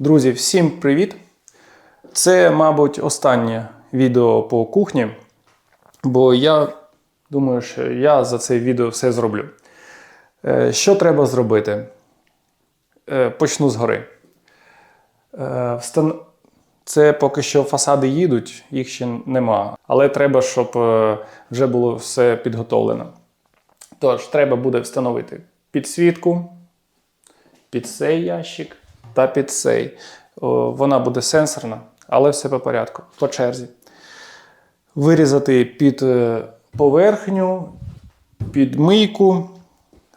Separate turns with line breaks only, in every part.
Друзі, всім привіт! Це, мабуть, останнє відео по кухні, бо я думаю, що я за це відео все зроблю. Е, Що треба зробити? Е, Почну згори. Е, встан- Це поки що фасади їдуть, їх ще нема. Але треба, щоб е, вже було все підготовлено. Тож, треба буде встановити підсвітку, під цей ящик та під цей. Вона буде сенсорна, але все по порядку, по черзі. Вирізати під е, поверхню, під мийку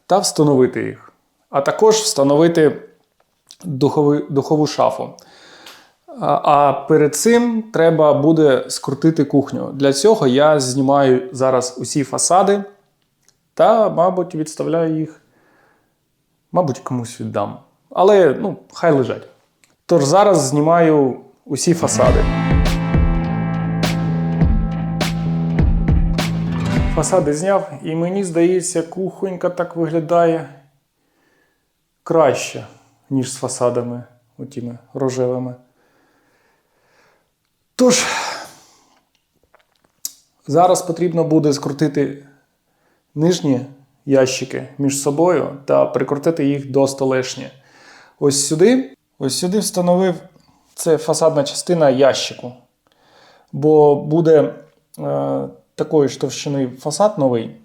та встановити їх. А також встановити духовий, духову шафу. А перед цим треба буде скрутити кухню. Для цього я знімаю зараз усі фасади та, мабуть, відставляю їх Мабуть, комусь віддам. Але ну, хай лежать. Тож зараз знімаю усі фасади. Фасади зняв, і мені здається, кухонька так виглядає краще, ніж з фасадами отіми рожевими. Тож, зараз потрібно буде скрутити нижні ящики між собою та прикрутити їх до столешні. Ось сюди, ось сюди встановив це фасадна частина ящику. Бо буде е, такої ж товщини фасад новий.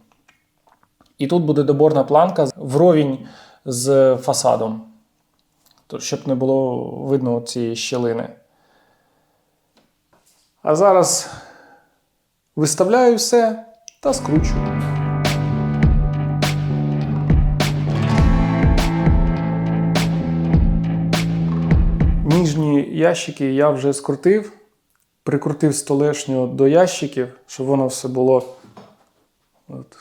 І тут буде доборна планка вровень з фасадом. То, щоб не було видно цієї щілини. А зараз виставляю все та скручую. Ніжні ящики я вже скрутив, прикрутив столешню до ящиків, щоб воно все було от,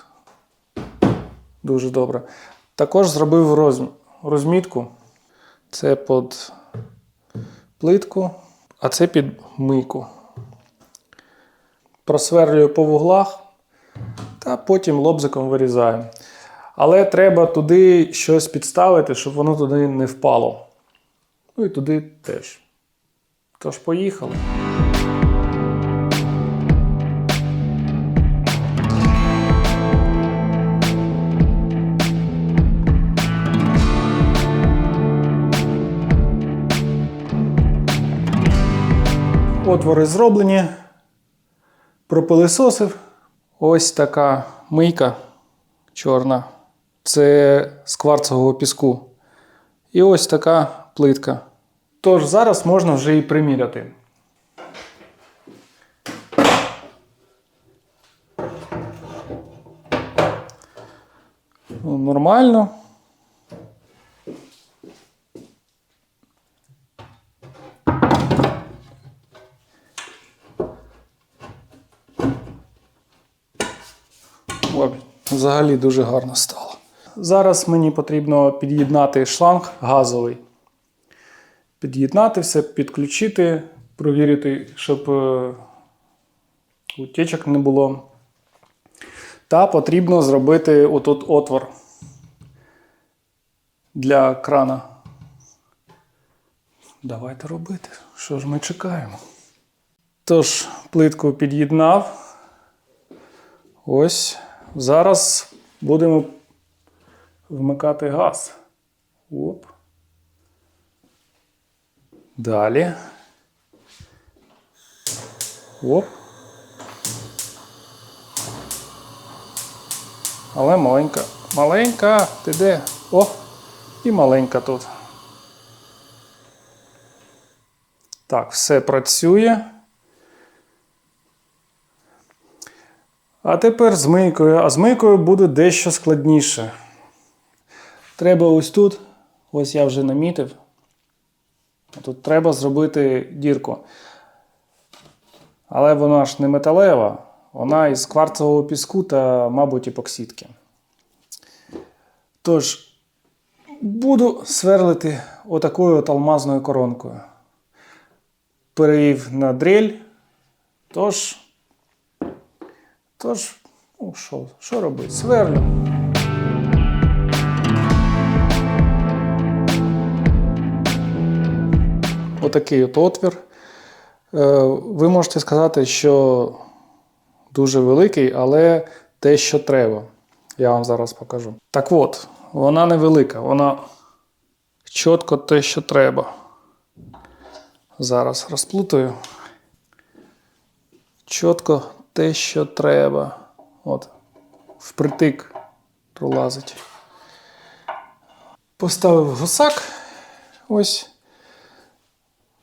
дуже добре. Також зробив роз, розмітку. Це під плитку, а це під мийку. Просверлюю по вуглах та потім лобзиком вирізаю. Але треба туди щось підставити, щоб воно туди не впало. Ну і туди теж. Тож поїхали. Отвори зроблені. Пропилисосив. Ось така мийка чорна. Це з кварцевого піску. І ось така плитка. Тож зараз можна вже і приміряти. Ну, Нормально. Взагалі дуже гарно стало. Зараз мені потрібно під'єднати шланг газовий. Під'єднати все, підключити, провірити, щоб е, утечок не було. Та потрібно зробити отут отвор для крана. Давайте робити. Що ж ми чекаємо? Тож, плитку під'єднав. Ось. Зараз будемо вмикати газ. Оп. Далі. Оп. Але маленька. Маленька, ти де? О! І маленька тут. Так, все працює. А тепер з мийкою. А з мийкою буде дещо складніше. Треба ось тут, ось я вже намітив. Тут треба зробити дірку. Але вона ж не металева, вона із кварцевого піску та, мабуть, епоксидки. Тож, буду сверлити отакою от алмазною коронкою. Перевів на дрель. Тож, тож, ну що, що робити? Сверлю. Отакий от отвір. Е, Ви можете сказати, що дуже великий, але те, що треба. Я вам зараз покажу. Так от, вона невелика, вона чітко те, що треба. Зараз розплутаю. Чітко те, що треба. От, впритик пролазить. Поставив гусак. Ось.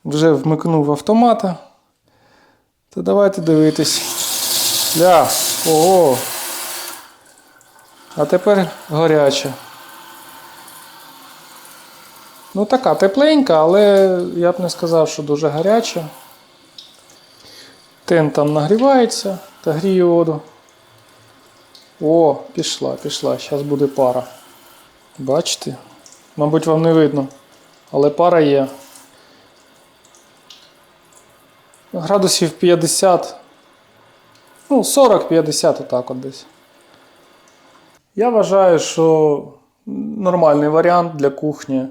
Вже вмикнув автомата. То давайте дивитись. Ля, ого. А тепер гаряча. Ну, така тепленька, але я б не сказав, що дуже гаряча. Тен там нагрівається та гріє воду. О, пішла, пішла. Зараз буде пара. Бачите? Мабуть, вам не видно. Але пара є. Градусів 50. Ну, 40-50 отак от десь. Я вважаю, що нормальний варіант для кухні.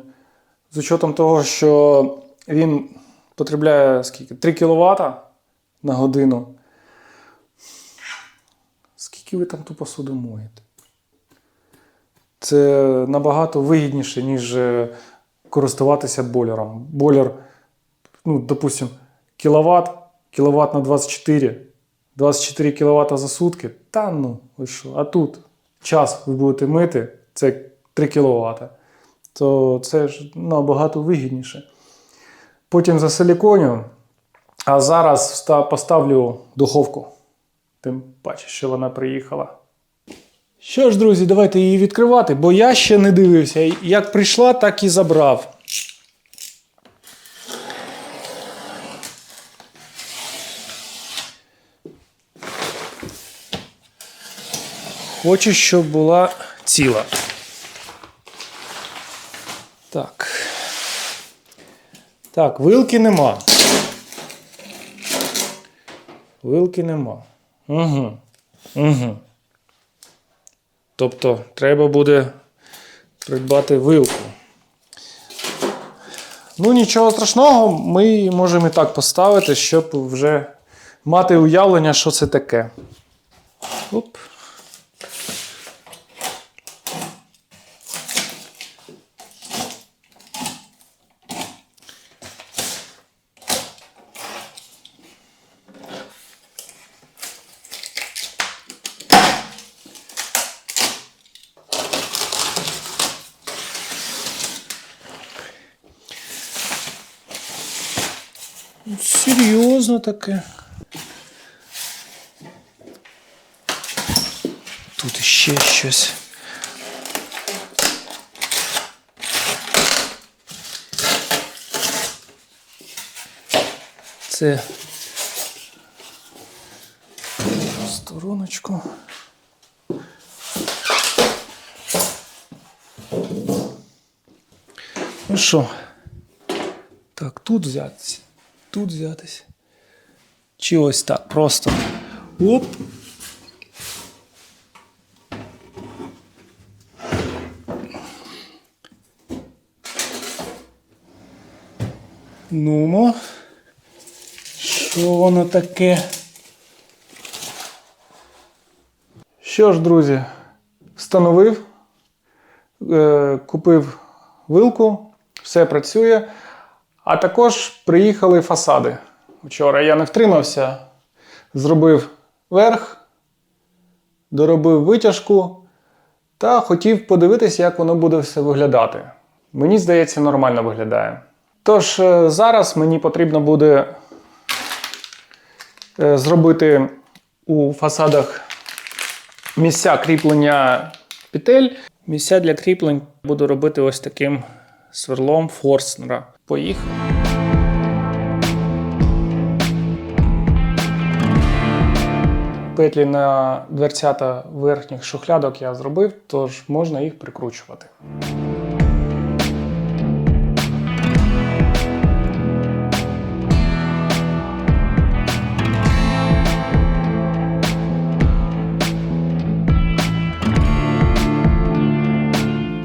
З учетом того, що він потребляє скільки? 3 кВт на годину. Скільки ви там ту посуду моєте? Це набагато вигідніше, ніж е, користуватися бойлером. Бойлер, ну, допустим, кіловат, кіловат на 24, 24 кВт за сутки. Та ну, ви що? А тут час ви будете мити, це 3 кВт. То це ж набагато вигідніше. Потім засиліконю, а зараз поставлю духовку. Тим паче, що вона приїхала. Що ж, друзі, давайте її відкривати, бо я ще не дивився. Як прийшла, так і забрав. Хочу, щоб була ціла. Так. Так, вилки нема. Вилки нема. Угу. Угу. Тобто треба буде придбати вилку. Ну, нічого страшного, ми можемо і так поставити, щоб вже мати уявлення, що це таке. Оп. Серйозно таке. Тут ще щось. Це стороночку. Ну що? Так, тут взятися. Тут взятись. Чи ось так, просто. Оп. Нумо. Що воно таке? Що ж, друзі, встановив, е, купив вилку, все працює. А також приїхали фасади. Вчора я не втримався, зробив верх, доробив витяжку та хотів подивитися, як воно буде все виглядати. Мені здається, нормально виглядає. Тож е, зараз мені потрібно буде е, зробити у фасадах місця кріплення петель. Місця для кріплень буду робити ось таким сверлом Форстнера. Поїхали. Петлі на дверцята верхніх шухлядок я зробив, тож можна їх прикручувати.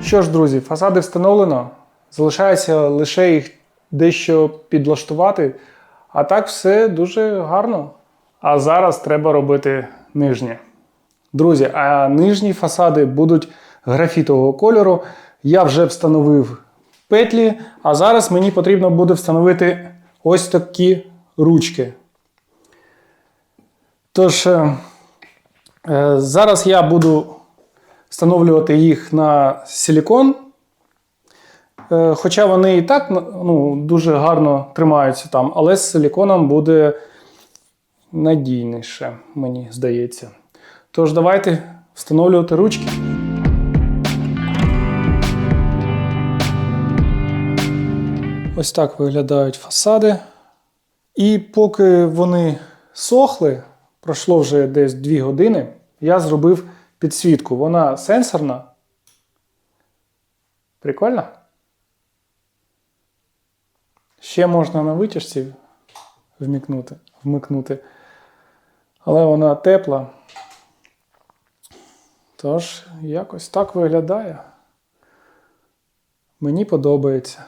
Що ж, друзі, фасади встановлено. Залишається лише їх дещо підлаштувати. А так все дуже гарно. А зараз треба робити нижнє. Друзі, а нижні фасади будуть графітового кольору. Я вже встановив петлі, а зараз мені потрібно буде встановити ось такі ручки. Тож, е, е, зараз я буду встановлювати їх на силікон. Е, Хоча вони і так ну, дуже гарно тримаються там, але з силіконом буде надійніше, мені здається. Тож, давайте встановлювати ручки. Ось так виглядають фасади. І поки вони сохли, пройшло вже десь 2 години, я зробив підсвітку. Вона сенсорна. Прикольно? Ще можна на витяжці вмикнути, вмикнути. Але вона тепла. Тож, якось так виглядає. Мені подобається.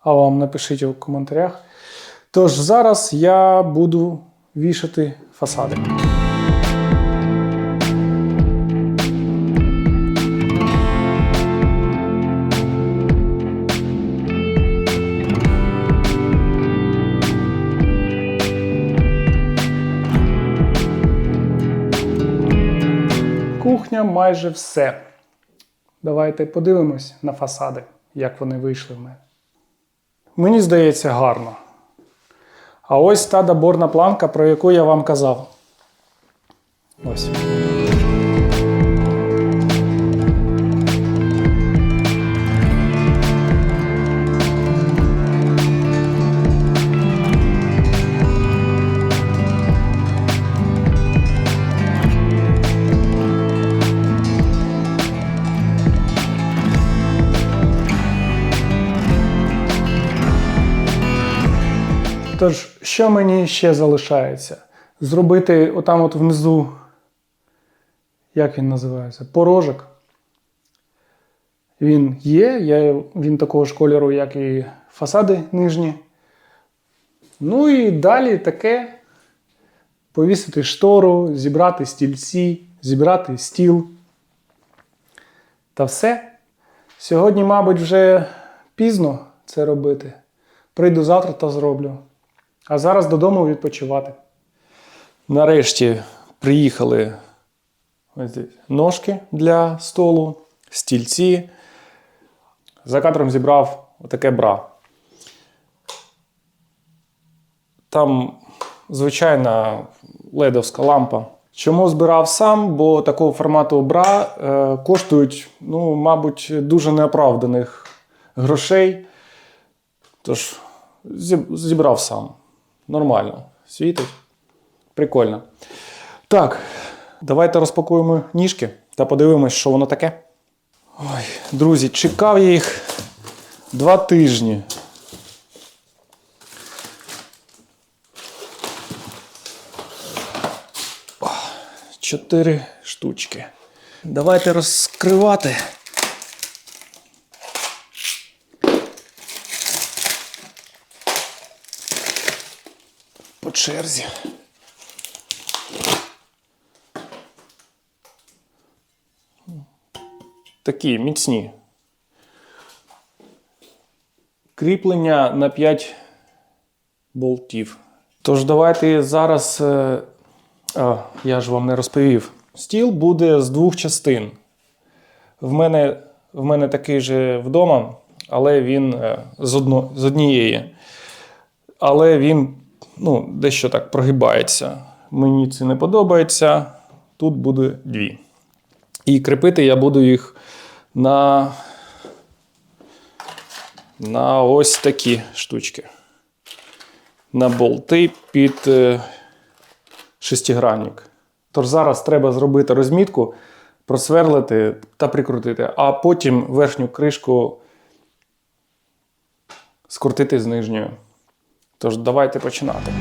А вам напишіть у коментарях. Тож зараз я буду вішати фасади. Майже все. Давайте подивимось на фасади, як вони вийшли в мене. Мені здається, гарно. А ось та доборна планка, про яку я вам казав. Ось. Що мені ще залишається? Зробити отам от внизу, як він називається? Порожок. Він є, я, він такого ж кольору, як і фасади нижні. Ну і далі таке повісити штору, зібрати стільці, зібрати стіл. Та все. Сьогодні, мабуть, вже пізно це робити. Прийду завтра та зроблю. А зараз додому відпочивати. Нарешті приїхали ось ножки для столу, стільці. За кадром зібрав отаке бра. Там звичайна ледовська лампа. Чому збирав сам? Бо такого формату бра е, коштують, ну, мабуть, дуже неоправданих грошей. Тож зібрав сам. Нормально. Світить. Прикольно. Так, давайте розпакуємо ніжки та подивимось, що воно таке. Ой, друзі, чекав я їх два тижні. Чотири штучки. Давайте розкривати. Черзі. Такі міцні. Кріплення на 5 болтів. Тож давайте зараз. е, А, я ж вам не розповів. Стіл буде з двох частин. В мене, в мене такий же вдома, але він е, з, одно, з однієї. Але він ну, дещо так прогибається. Мені це не подобається. Тут буде дві. І кріпити я буду їх на, на ось такі штучки. На болти під е, шестигранник. Тож зараз треба зробити розмітку, просверлити та прикрутити, а потім верхню кришку скрутити з нижньою. Тож давайте починати.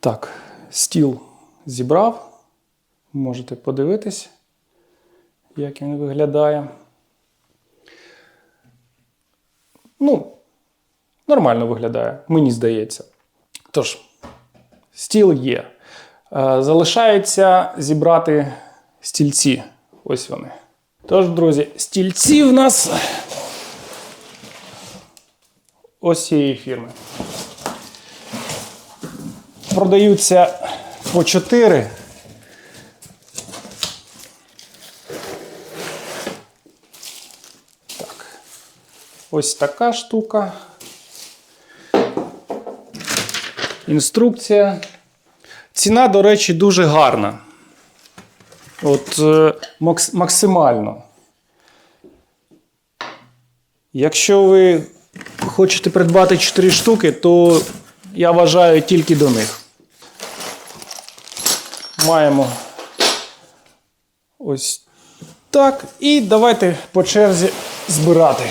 Так, стіл зібрав. Можете подивитись, як він виглядає. Ну, нормально виглядає, мені здається. Тож, стіл є. Е, Залишається зібрати стільці. Ось вони. Тож, друзі, стільці в нас ось цієї фірми. Продаються по 4. Так. Ось така штука. Інструкція. Ціна, до речі, дуже гарна. От е, максимально. Якщо ви хочете придбати 4 штуки, то я вважаю тільки до них. Маємо ось так. І давайте по черзі збирати.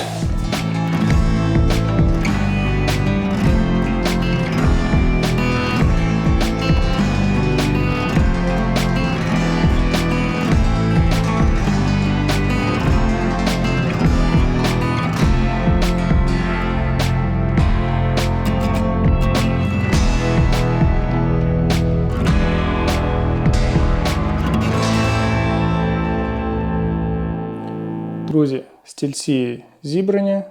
Стільці зібрані.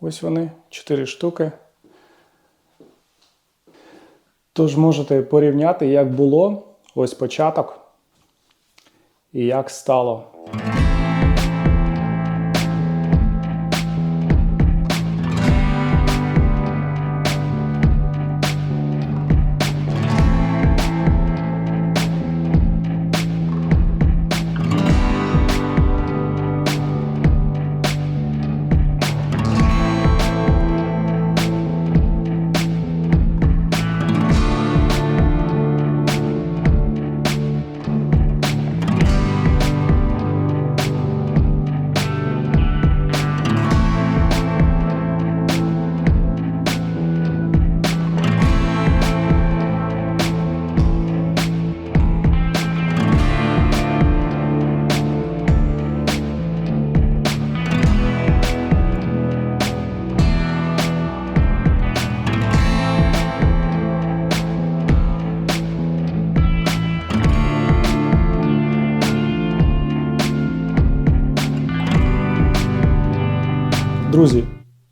Ось вони, 4 штуки. Тож можете порівняти, як було ось початок і як стало.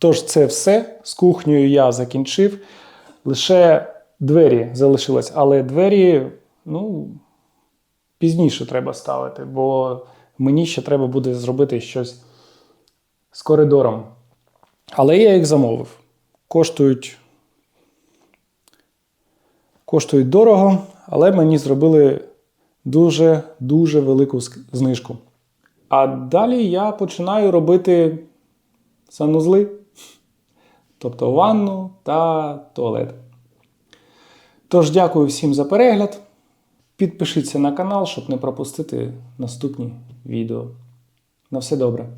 Тож це все. З кухнею я закінчив. Лише двері залишились, але двері, ну, пізніше треба ставити, бо мені ще треба буде зробити щось з коридором. Але я їх замовив. Коштують. Коштують дорого, але мені зробили дуже-дуже велику знижку. А далі я починаю робити санузли, тобто ванну та туалет. Тож, дякую всім за перегляд. Підпишіться на канал, щоб не пропустити наступні відео. На все добре.